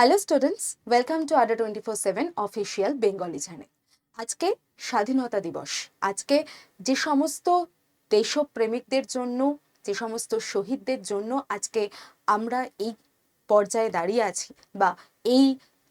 Hello students welcome to Adda twenty four seven official Bengali channel আজকে স্বাধীনতা দিবস। আজকে যে সমস্ত দেশপ্রেমিকদের জন্য, যে সমস্ত শহীদদের জন্য আজকে আমরা এই পর্যায়ে দাঁড়িয়ে আছি বা এই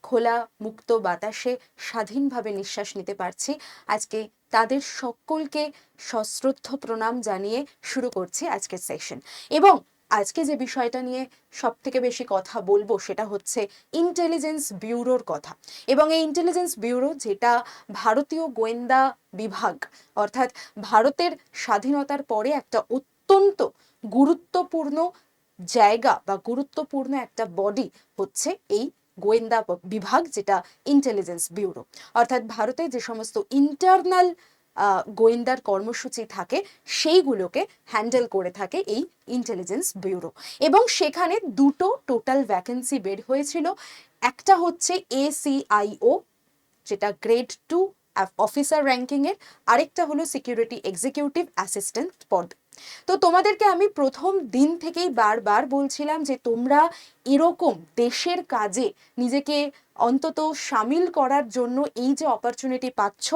খোলা মুক্ত বাতাসে স্বাধীনভাবে নিঃশ্বাস নিতে পারছি, আজকে তাদের সকলকে সশ্রদ্ধ প্রণাম জানিয়ে শুরু করছি আজকের সেশন এবং আজকে যে বিষয়টা নিয়ে সব থেকে বেশি কথা বলব সেটা হচ্ছে ইন্টেলিজেন্স ব্যুরোর কথা। এবং এই ইন্টেলিজেন্স ব্যুরো যেটা ভারতীয় গোয়েন্দা বিভাগ, অর্থাৎ ভারতের স্বাধীনতার পরে একটা অত্যন্ত গুরুত্বপূর্ণ জায়গা বা গুরুত্বপূর্ণ একটা বডি হচ্ছে এই গোয়েন্দা বিভাগ যেটা ইন্টেলিজেন্স ব্যুরো অর্থাৎ ভারতে যে সমস্ত ইন্টারনাল গোয়েন্দার কর্মসূচি থাকে, সেইগুলোকে হ্যান্ডেল করে থাকে এই ইন্টেলিজেন্স ব্যুরো। এবং সেখানে দুটো টোটাল ভ্যাকেন্সি বের হয়েছিল, একটা হচ্ছে এসিআইও যেটা গ্রেড টু অফিসার র্যাঙ্কিংয়ের আরেকটা হলো সিকিউরিটি এক্সিকিউটিভ অ্যাসিস্ট্যান্ট পদ। তো তোমাদেরকে আমি প্রথম দিন থেকেই বারবার বলছিলাম যে তোমরা এরকম দেশের কাজে নিজেকে অন্তত সামিল করার জন্য এই যে অপরচুনিটি পাচ্ছ,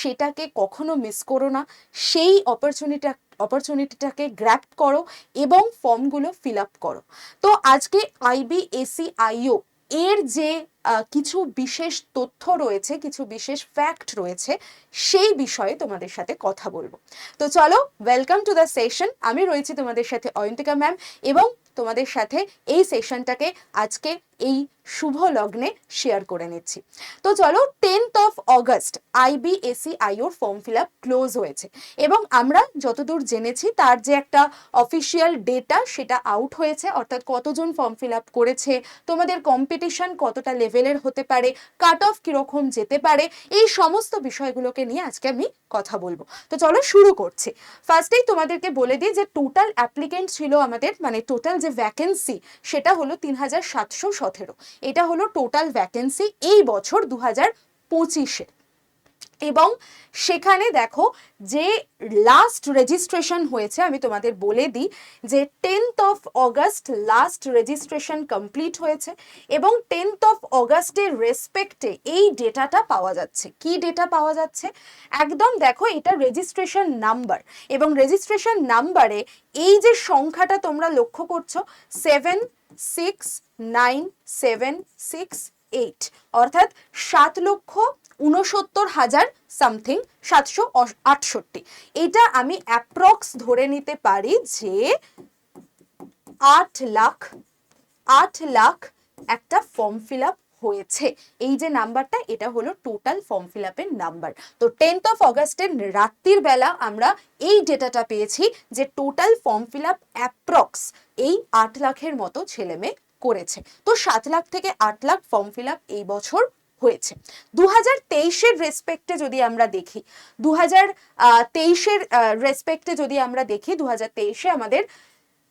সেটাকে কখনো মিস করো না। সেই অপরচুনিটা অপরচুনিটিটাকে গ্র্যাপ করো এবং ফর্মগুলো ফিল আপ করো। তো আজকে আইবিএসি আইও এর যে কিছু বিশেষ তথ্য রয়েছে, কিছু বিশেষ ফ্যাক্ট রয়েছে, সেই বিষয়ে তোমাদের সাথে কথা বলব। তো চলো ওয়েলকাম টু দ্য সেশন আমি রয়েছি তোমাদের সাথে অয়ন্তিকা ম্যাম এবং তোমাদের সাথে এই সেশনটাকে আজকে এই শুভ লগ্নে শেয়ার করে নিচ্ছি। তো চলো tenth of August IB AC আইওর form fill up close হয়েছে এবং আমরা যতদূর জেনেছি তার যে একটা অফিসিয়াল ডেটা সেটা আউট হয়েছে, অর্থাৎ কতজন ফর্ম ফিল আপ করেছে, তোমাদের কম্পিটিশন কতটা লেভেলের হতে পারে কাট অফ কীরকম যেতে পারে, এই সমস্ত বিষয়গুলোকে নিয়ে আজকে আমি কথা বলব। তো চলো শুরু করছি। ফার্স্টেই তোমাদেরকে বলে দিই যে টোটাল অ্যাপ্লিকেন্ট ছিল আমাদের মানে টোটাল যে ভ্যাকেন্সি সেটা হলো তিন হাজার সাতশো সতেরো এটা হলো টোটাল ভ্যাকেন্সি এই বছর দু হাজার পঁচিশে। এবং সেখানে দেখো যে লাস্ট রেজিস্ট্রেশন হয়েছে, আমি তোমাদের বলে দিই যে tenth of August last registration complete হয়েছে এবং টেন্থ অফ অগস্টের রেসপেক্টে এই ডেটাটা পাওয়া যাচ্ছে। কি ডেটা পাওয়া যাচ্ছে? একদম দেখো এটা রেজিস্ট্রেশন নাম্বার এবং রেজিস্ট্রেশন নাম্বারে এই যে সংখ্যাটা তোমরা লক্ষ্য করছ seven six nine seven six eight অর্থাৎ সাত লক্ষ উনসত্তর হাজার সামথিং সাতশো আটষট্টি। এটা আমি অ্যাপ্রক্স ধরে নিতে পারি যে আট লাখ আট লাখ একটা ফর্ম ফিল আপ হয়েছে। এই যে নাম্বারটা, এটা হলো টোটাল ফর্ম ফিল আপের নাম্বার। তো টেন্থ অফ অগস্টের রাত্রির বেলা আমরা এই ডেটাটা পেয়েছি যে total form fill up approx এই আট লাখের মতো ছেলে মেয়ে করেছে। তো সাত লাখ থেকে আট লাখ ফর্ম ফিল আপ এই বছর হয়েছে। দু হাজার তেইশের রেসপেক্টে যদি আমরা দেখি দু হাজার তেইশের রেসপেক্টে যদি আমরা দেখি দু হাজার তেইশে আমাদের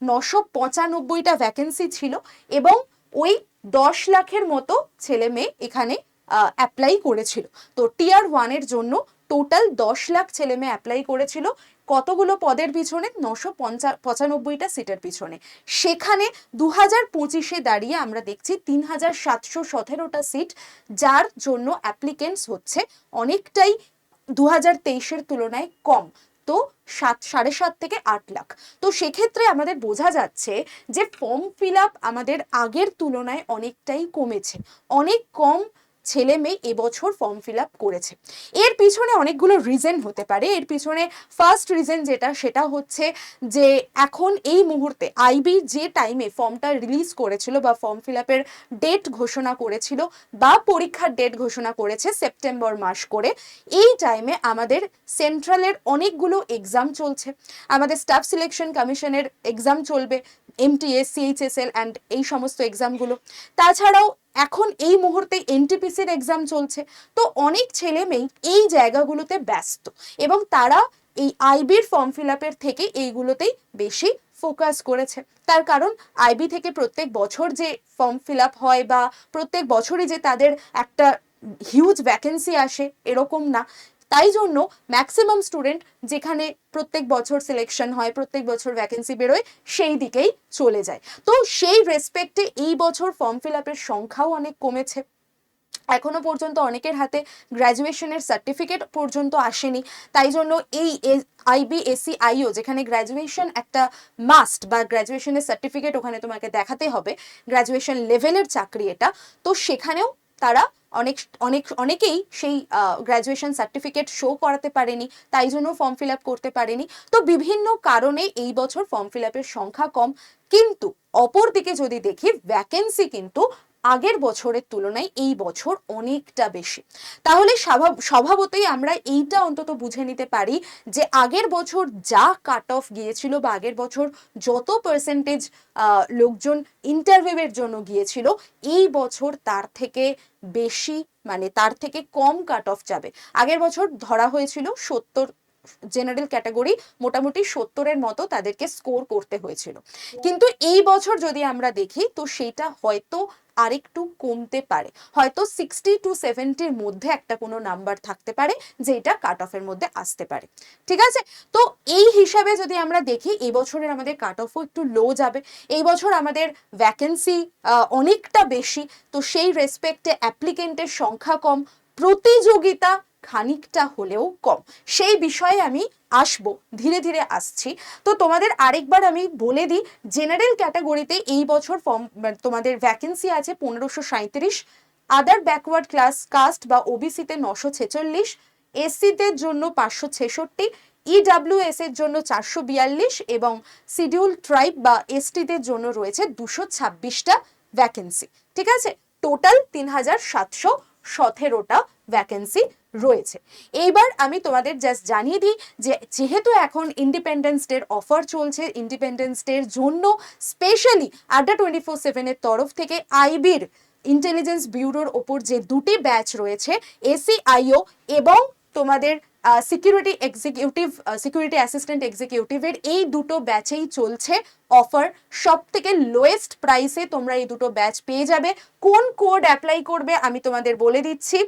নশো পঁচানব্বইটা ভ্যাকেন্সি ছিল এবং ওই দশ লাখের মতো ছেলে মেয়ে এখানে অ্যাপ্লাই করেছিল। তো টিয়ার ওয়ানের জন্য টোটাল দশ লাখ ছেলে মেয়ে অ্যাপ্লাই করেছিল। কতগুলো পদের পিছনে? নশো পঁচানব্বইটা সিটের পিছনে। সেখানে দু হাজার পঁচিশে দাঁড়িয়ে আমরা দেখছি তিন হাজার সাতশো সতেরোটা সিট যার জন্য অ্যাপ্লিকেন্টস হচ্ছে অনেকটাই দু হাজার তেইশের তুলনায় কম। তো সাত, সাড়ে সাত থেকে আট লাখ। তো সেক্ষেত্রে আমাদের বোঝা যাচ্ছে যে ফর্ম ফিল আপ আমাদের আগের তুলনায় অনেকটাই কমেছে। অনেক কম ছেলে মেয়ে এবছর ফর্ম ফিল আপ করেছে। এর পিছনে অনেকগুলো রিজন হতে পারে। এর পিছনে ফার্স্ট রিজন যেটা, সেটা হচ্ছে যে এখন এই মুহূর্তে আইবি যে টাইমে ফর্মটা রিলিজ করেছিল বা ফর্ম ফিল আপের ডেট ঘোষণা করেছিল বা পরীক্ষার ডেট ঘোষণা করেছে সেপ্টেম্বর মাস করে, এই টাইমে আমাদের সেন্ট্রালের অনেকগুলো এক্সাম চলছে। আমাদের স্টাফ সিলেকশন কমিশনের এক্সাম চলবে। এমটিএস সিএইচএসএল অ্যান্ড এই সমস্ত এক্সামগুলো তাছাড়াও এখন এই মুহূর্তে এনটিপিসির এক্সাম চলছে। তো অনেক ছেলে মেয়ে এই জায়গাগুলোতে ব্যস্ত এবং তারা এই আইবির ফর্ম ফিল আপের থেকে এইগুলোতেই বেশি ফোকাস করেছে। তার কারণ আইবি থেকে প্রত্যেক বছর যে ফর্ম ফিল আপ হয় বা প্রত্যেক বছরই যে তাদের একটা হিউজ ভ্যাকেন্সি আসে, এরকম না। তাই জন্য ম্যাক্সিমাম স্টুডেন্ট যেখানে প্রত্যেক বছর সিলেকশন হয়, প্রত্যেক বছর ভ্যাকেন্সি বেরোয়, সেই দিকেই চলে যায়। তো সেই রেসপেক্টে এই বছর ফর্ম ফিল আপের সংখ্যাও অনেক কমেছে। এখনও পর্যন্ত অনেকের হাতে গ্র্যাজুয়েশনের সার্টিফিকেট পর্যন্ত আসেনি। তাই জন্য এই আইবিএসসি আইও যেখানে গ্র্যাজুয়েশন একটা মাস্ট বা গ্র্যাজুয়েশনের সার্টিফিকেট ওখানে তোমাকে দেখাতে হবে গ্র্যাজুয়েশন লেভেলের চাকরি এটা, তো সেখানেও তারা অনেক অনেক, অনেকেই সেই গ্র্যাজুয়েশন সার্টিফিকেট শো করাতে পারেনি, তাই জন্য ফর্ম ফিল আপ করতে পারেনি। তো বিভিন্ন কারণে এই বছর ফর্ম ফিল আপের সংখ্যা কম। কিন্তু অপর দিকে যদি দেখি ভ্যাকেন্সি কিন্তু আগের বছরের তুলনায় এই বছর অনেকটা বেশি। তাহলে স্বাভাব- স্বভাবতই আমরা এইটা অন্তত বুঝে নিতে পারি যে আগের বছর যা কাট অফ গিয়েছিল বা আগের বছর যত পার্সেন্টেজ লোকজন ইন্টারভিউয়ের জন্য গিয়েছিল, এই বছর তার থেকে বেশি মানে তার থেকে কম কাট অফ যাবে। আগের বছর ধরা হয়েছিল সত্তর জেনারেল ক্যাটাগরি মোটামুটি সত্তরের মতো তাদেরকে স্কোর করতে হয়েছিল। কিন্তু এই বছর যদি আমরা দেখি, তো সেটা হয়তো আরেকটু কমতে পারে। হয়তো সিক্সটি টু সেভেন্টির মধ্যে একটা কোনো নাম্বার থাকতে পারে, যেটা কাট অফের মধ্যে আসতে পারে। ঠিক আছে? তো এই হিসাবে যদি আমরা দেখি, এই বছরের আমাদের কাট অফও একটু লো যাবে। এই বছর আমাদের ভ্যাকেন্সি অনেকটা বেশি। তো সেই রেসপেক্টে অ্যাপ্লিকেন্টের সংখ্যা কম, প্রতিযোগিতা খানিকটা হলেও কম। সেই বিষয়ে আমি আসব, ধীরে ধীরে আসছি। তো তোমাদের আরেকবার আমি বলে দিই জেনারেল ক্যাটাগরিতে এই বছর ফর্ম তোমাদের ভ্যাকেন্সি আছে পনেরোশো সাঁত্রিশ আদার ব্যাকওয়ার্ড ক্লাস কাস্ট বা ওবিসিতে নশো ছেচল্লিশ এসসিদের জন্য পাঁচশো ছেষট্টি ইডাব্লিউএস এর জন্য চারশো বিয়াল্লিশ এবং শিডিউল ট্রাইব বা এসটিদের জন্য রয়েছে দুশো ছাব্বিশটা ভ্যাকেন্সি ঠিক আছে? টোটাল তিন হাজার সাতশো সতেরোটা ভ্যাকেন্সি রয়েছে। এইবার আমি তোমাদের জাস্ট জানিয়ে দিই যে, যেহেতু এখন ইন্ডিপেন্ডেন্স ডের অফার চলছে ইন্ডিপেন্ডেন্স ডের জন্য স্পেশালি আড্ডা টোয়েন্টি ফোর সেভেনের তরফ থেকে আইবির ইন্টেলিজেন্স ব্যুরোর ওপর যে দুটি ব্যাচ রয়েছে এসিআইও এবং তোমাদের সিকিউরিটি এক্সিকিউটিভ সিকিউরিটি অ্যাসিস্ট্যান্ট এক্সিকিউটিভের এই দুটো ব্যাচেই চলছে অফার সব থেকে লোয়েস্ট প্রাইসে তোমরা এই দুটো ব্যাচ পেয়ে যাবে। কোন কোড অ্যাপ্লাই করবে আমি তোমাদের বলে দিচ্ছি।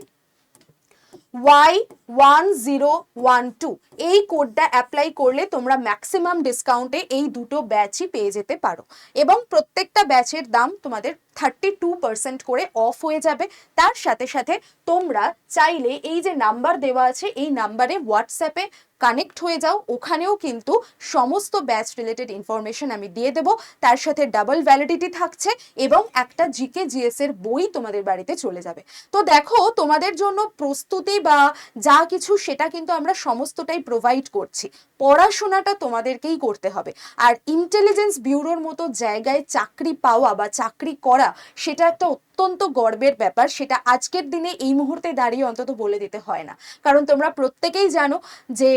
Y one zero one two এই কোডটা অ্যাপ্লাই করলে তোমরা ম্যাক্সিমাম ডিসকাউন্টে এই দুটো ব্যাচই পেয়ে যেতে পারো। এবং প্রত্যেকটা ব্যাচের দাম তোমাদের থার্টি টু পার্সেন্ট করে অফ হয়ে যাবে। তার সাথে সাথে তোমরা চাইলে এই যে নাম্বার দেওয়া আছে, এই নাম্বারে হোয়াটসঅ্যাপে কানেক্ট হয়ে যাও। ওখানেও কিন্তু সমস্ত ব্যাচ রিলেটেড ইনফরমেশন আমি দিয়ে দেবো। তার সাথে ডাবল ভ্যালিডিটি থাকছে এবং একটা জিকে জিএস এর বই তোমাদের বাড়িতে চলে যাবে। তো দেখো, তোমাদের জন্য প্রস্তুতি বা যা কিছু সেটা কিন্তু আমরা সমস্তটাই প্রোভাইড করছি। পড়াশোনাটা তোমাদেরকেই করতে হবে। আর ইন্টেলিজেন্স ব্যুরোর মতো জায়গায় চাকরি পাওয়া বা চাকরি করা, সেটা একটা অত্যন্ত গর্বের ব্যাপার, সেটা আজকের দিনে এই মুহূর্তে দাঁড়িয়ে অন্তত বলে দিতে হয় না। কারণ তোমরা প্রত্যেকেই জানো যে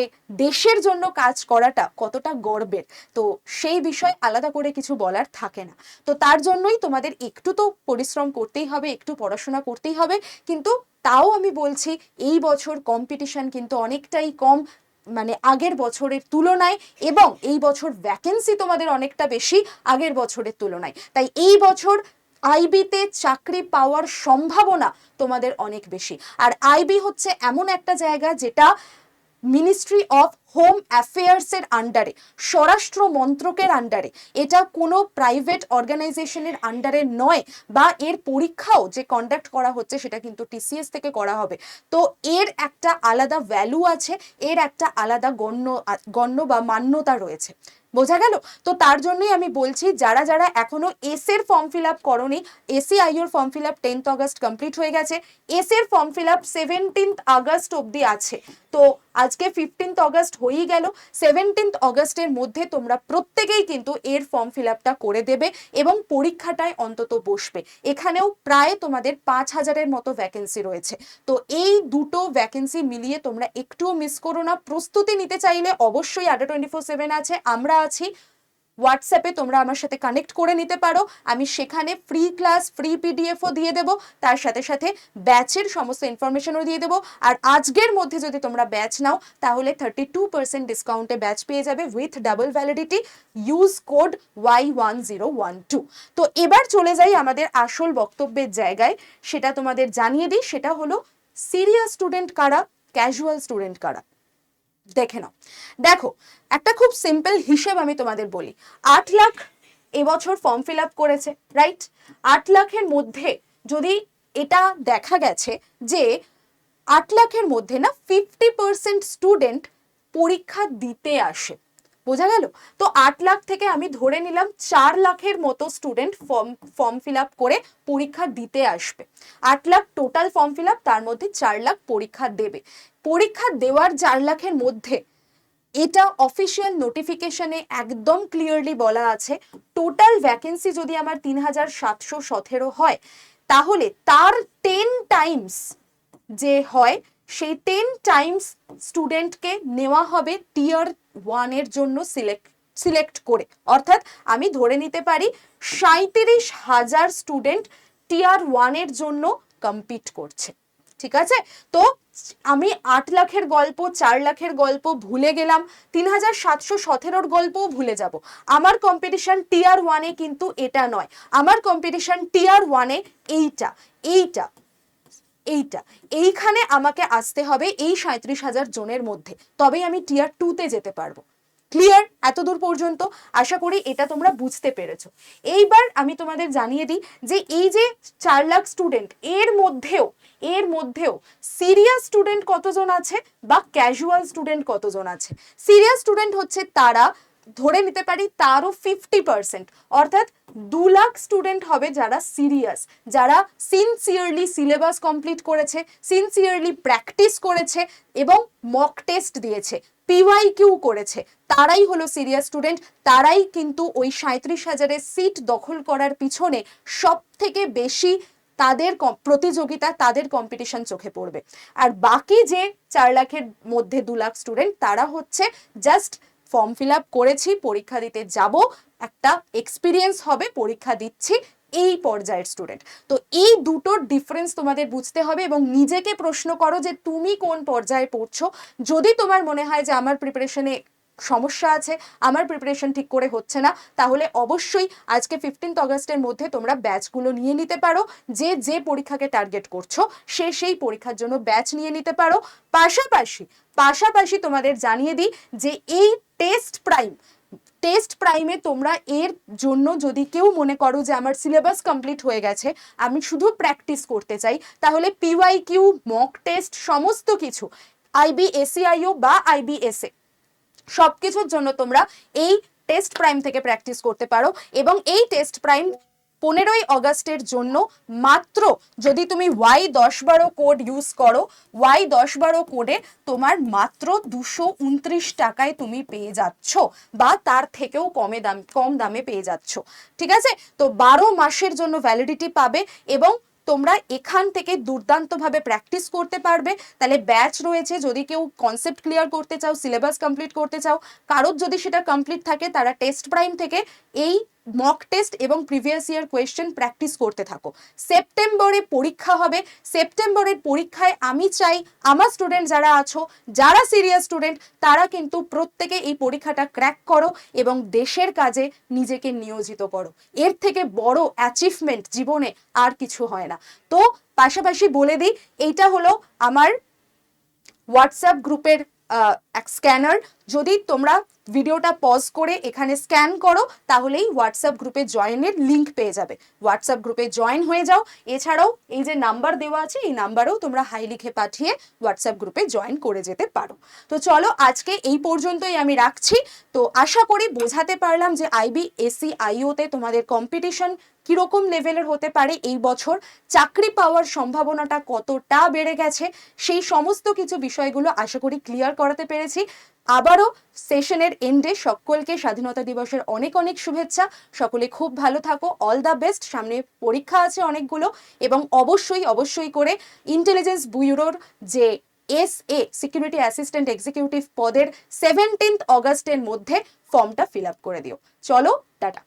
দেশের জন্য কাজ করাটা কতটা গর্বের। তো সেই বিষয় আলাদা করে কিছু বলার থাকে না। তো তার জন্যই তোমাদের একটু তো পরিশ্রম করতেই হবে, একটু পড়াশোনা করতেই হবে। কিন্তু তাও আমি বলছি, এই বছর কম্পিটিশন কিন্তু অনেকটাই কম মানে আগের বছরের তুলনায় এবং এই বছর ভ্যাকেন্সি তোমাদের অনেকটা বেশি আগের বছরের তুলনায়। তাই এই বছর আইবিতে চাকরি পাওয়ার সম্ভাবনা তোমাদের অনেক বেশি। আর আইবি হচ্ছে এমন একটা জায়গা যেটা মিনিস্ট্রি অফ হোম অ্যাফেয়ার্সের আন্ডারে স্বরাষ্ট্র মন্ত্রকের আন্ডারে এটা কোনো প্রাইভেট অর্গানাইজেশনের আন্ডারে নয় বা এর পরীক্ষাও যে কন্ডাক্ট করা হচ্ছে সেটা কিন্তু টিসিএস থেকে করা হবে। তো এর একটা আলাদা ভ্যালু আছে, এর একটা আলাদা গণ্য গণ্য বা মান্যতা রয়েছে। বোঝা গেল? তো তার জন্যই আমি বলছি, যারা যারা এখনও এস এর ফর্ম ফিল আপ করনি AC আইওর form fill up tenth August complete হয়ে গেছে এস এর form fill up seventeenth August অবধি আছে। তো আজকে ফিফটিন্থ অগস্ট হয়েই গেল সেভেন্টিন্থ অগস্টের মধ্যে তোমরা প্রত্যেকেই কিন্তু এর ফর্ম ফিল আপটা করে দেবে এবং পরীক্ষাটায় অন্তত বসবে। এখানেও প্রায় তোমাদের পাঁচ হাজারের মতো ভ্যাকেন্সি রয়েছে। তো এই দুটো ভ্যাকেন্সি মিলিয়ে তোমরা একটুও মিস করো না। প্রস্তুতি নিতে চাইলে অবশ্যই আড্ডা টোয়েন্টি ফোর সেভেন আছে। আমরা আছি। হোয়াটসঅ্যাপে তোমরা আমার সাথে কানেক্ট করে নিতে পারো। আমি সেখানে ফ্রি ক্লাস ফ্রি পিডিএফও দিয়ে দেবো। তার সাথে সাথে ব্যাচের সমস্ত ইনফরমেশনও দিয়ে দেবো। আর আজকের মধ্যে যদি তোমরা ব্যাচ নাও, তাহলে থার্টি টু পার্সেন্ট ডিসকাউন্টে ব্যাচ পেয়ে যাবে with double validity use code Y one zero one two তো এবার চলে যাই আমাদের আসল বক্তব্যের জায়গায়। সেটা তোমাদের জানিয়ে দিই। সেটা হলো সিরিয়াস স্টুডেন্ট কারা? ক্যাজুয়াল স্টুডেন্ট কারা? দেখে নাও। দেখো, একটা খুব সিম্পল হিসেব আমি তোমাদের বলি। আট লাখ এবছর ফর্ম ফিল আপ করেছে রাইট আট লাখের মধ্যে যদি এটা দেখা গেছে যে আট লাখের মধ্যে না ফিফটি পার্সেন্ট স্টুডেন্ট পরীক্ষা দিতে আসে বোঝা গেল? তো আট লাখ থেকে আমি ধরে নিলাম চার লাখের মতো student form form fill up করে পরীক্ষা দিতে আসবে। আট lakh total form fill up তার মধ্যে চার লাখ পরীক্ষা দেবে। পরীক্ষা দেওয়ার চার লাখের মধ্যে এটা অফিসিয়াল নোটিফিকেশনে একদম ক্লিয়ারলি বলা আছে। টোটাল ভ্যাকেন্সি যদি আমার তিন হাজার সাতশো সতেরো হয়, তাহলে তার টেন টাইমস যে হয় সেই টেন টাইমস স্টুডেন্টকে নেওয়া হবে টিয়ার ওয়ানের জন্য সিলেক্ট সিলেক্ট করে। অর্থাৎ আমি ধরে নিতে পারি সাঁত্রিশ হাজার স্টুডেন্ট টিয়ার ওয়ানের জন্য কম্পিট করছে। ঠিক আছে? তো আমি আট লাখের গল্প, চার লাখের গল্প ভুলে গেলাম, তিন হাজার সাতশো সতেরোর গল্পও ভুলে যাব। আমার কম্পিটিশান টিয়ার ওয়ানে কিন্তু এটা নয়। আমার কম্পিটিশান টিয়ার ওয়ানে এইটা এইটা। এইটা। এইখানে আমাকে আসতে হবে এই সাঁত্রিশ হাজার জনের মধ্যে। তবেই আমি টিয়ার টুতে যেতে পারব। ক্লিয়ার এতদূর পর্যন্ত? আশা করি এটা তোমরা বুঝতে পেরেছ। এইবার আমি তোমাদের জানিয়ে দিই যে এই যে চার লাখ স্টুডেন্ট এর মধ্যেও এর মধ্যেও সিরিয়াস স্টুডেন্ট কতজন আছে বা ক্যাজুয়াল স্টুডেন্ট কতজন আছে? সিরিয়াস স্টুডেন্ট হচ্ছে তারা ধরে নিতে পারি তারও ফিফটি পার্সেন্ট অর্থাৎ দু লাখ স্টুডেন্ট হবে যারা সিরিয়াস যারা সিনসিয়ারলি সিলেবাস কমপ্লিট করেছে সিনসিয়ারলি প্র্যাকটিস করেছে এবং মক টেস্ট দিয়েছে পিওয়াই কিউ করেছে। তারাই হলো সিরিয়াস স্টুডেন্ট তারাই কিন্তু ওই সাঁত্রিশ হাজারের সিট দখল করার পিছনে সব থেকে বেশি তাদের প্রতিযোগিতা তাদের কম্পিটিশন চোখে পড়বে। আর বাকি যে চার লাখের মধ্যে দু লাখ স্টুডেন্ট তারা হচ্ছে জাস্ট ফর্ম ফিল করেছি, পরীক্ষা দিতে যাব, একটা এক্সপিরিয়েন্স হবে, পরীক্ষা দিচ্ছি এই পর্যায়ের স্টুডেন্ট তো এই দুটোর ডিফারেন্স তোমাদের বুঝতে হবে এবং নিজেকে প্রশ্ন করো যে তুমি কোন পর্যায়ে পড়ছো। যদি তোমার মনে হয় যে আমার প্রিপারেশনে সমস্যা আছে, আমার প্রিপারেশন ঠিক করে হচ্ছে না, তাহলে অবশ্যই আজকে ফিফটিন্থ অগস্টের মধ্যে তোমরা ব্যাচগুলো নিয়ে নিতে পারো, যে যে পরীক্ষাকে টার্গেট করছ, সে সেই পরীক্ষার জন্য ব্যাচ নিয়ে নিতে পারো। পাশাপাশি পাশাপাশি তোমাদের জানিয়ে দিই যে এই টেস্ট প্রাইম টেস্ট প্রাইমে তোমরা এর জন্য যদি কেউ মনে করো যে আমার সিলেবাস কমপ্লিট হয়ে গেছে, আমি শুধু প্র্যাকটিস করতে চাই, তাহলে পিওয়াই কিউ মক টেস্ট সমস্ত কিছু আইবিএসিআইও বা আইবিএসএ সব কিছুর জন্য তোমরা এই টেস্ট প্রাইম থেকে প্র্যাকটিস করতে পারো এবং এই টেস্ট প্রাইম পনেরোই অগস্টের জন্য মাত্র যদি তুমি ওয়াই দশ বারো কোড ইউজ করো ওয়াই দশ বারো কোডে তোমার মাত্র দুশো উনত্রিশ টাকায় তুমি পেয়ে যাচ্ছ বা তার থেকেও কমে দাম, কম দামে পেয়ে যাচ্ছ। ঠিক আছে? তো বারো মাসের জন্য ভ্যালিডিটি পাবে এবং তোমরা এখান থেকে দুর্দান্তভাবে প্র্যাকটিস করতে পারবে। তাহলে ব্যাচ রয়েছে, যদি কেউ কনসেপ্ট ক্লিয়ার করতে চাও সিলেবাস কমপ্লিট করতে চাও, কারোর যদি সেটা কমপ্লিট থাকে, তারা টেস্ট প্রাইম থেকে এই মক টেস্ট এবং প্রিভিয়াস ইয়ার কোয়েশ্চেন প্র্যাকটিস করতে থাকো। সেপ্টেম্বরে পরীক্ষা হবে। সেপ্টেম্বরের পরীক্ষায় আমি চাই আমার স্টুডেন্ট যারা আছো, যারা সিরিয়াস স্টুডেন্ট তারা কিন্তু প্রত্যেকে এই পরীক্ষাটা ক্র্যাক করো এবং দেশের কাজে নিজেকে নিয়োজিত করো। এর থেকে বড় অ্যাচিভমেন্ট জীবনে আর কিছু হয় না। তো পাশাপাশি বলে দিই, এইটা হলো আমার হোয়াটসঅ্যাপ গ্রুপের এক স্ক্যানার যদি তোমরা ভিডিওটা পজ করে এখানে স্ক্যান করো, তাহলেই হোয়াটসঅ্যাপ গ্রুপে জয়েনের লিঙ্ক পেয়ে যাবে। হোয়াটসঅ্যাপ গ্রুপে জয়েন হয়ে যাও। এছাড়াও এই যে নাম্বার দেওয়া আছে, এই নাম্বারেও তোমরা হাই লিখে পাঠিয়ে হোয়াটসঅ্যাপ গ্রুপে জয়েন করে যেতে পারো। তো চলো আজকে এই পর্যন্তই আমি রাখছি। তো আশা করি বোঝাতে পারলাম যে আইবি এসি আইওতে তোমাদের কম্পিটিশন কীরকম লেভেলের হতে পারে এই বছর? চাকরি পাওয়ার সম্ভাবনাটা কতটা বেড়ে গেছে? সেই সমস্ত কিছু বিষয়গুলো আশা করি ক্লিয়ার করাতে পেরেছি। আবারও সেশনের এন্ডে সকলকে স্বাধীনতা দিবসের অনেক অনেক শুভেচ্ছা। সকলে খুব ভালো থাকো অল দ্য বেস্ট সামনে পরীক্ষা আছে অনেকগুলো এবং অবশ্যই অবশ্যই করে ইন্টেলিজেন্স ব্যুরোর যে S A security assistant executive পদের সেভেন্টিন্থ অগস্টের মধ্যে ফর্মটা ফিল আপ করে দিও। চলো, টাটা।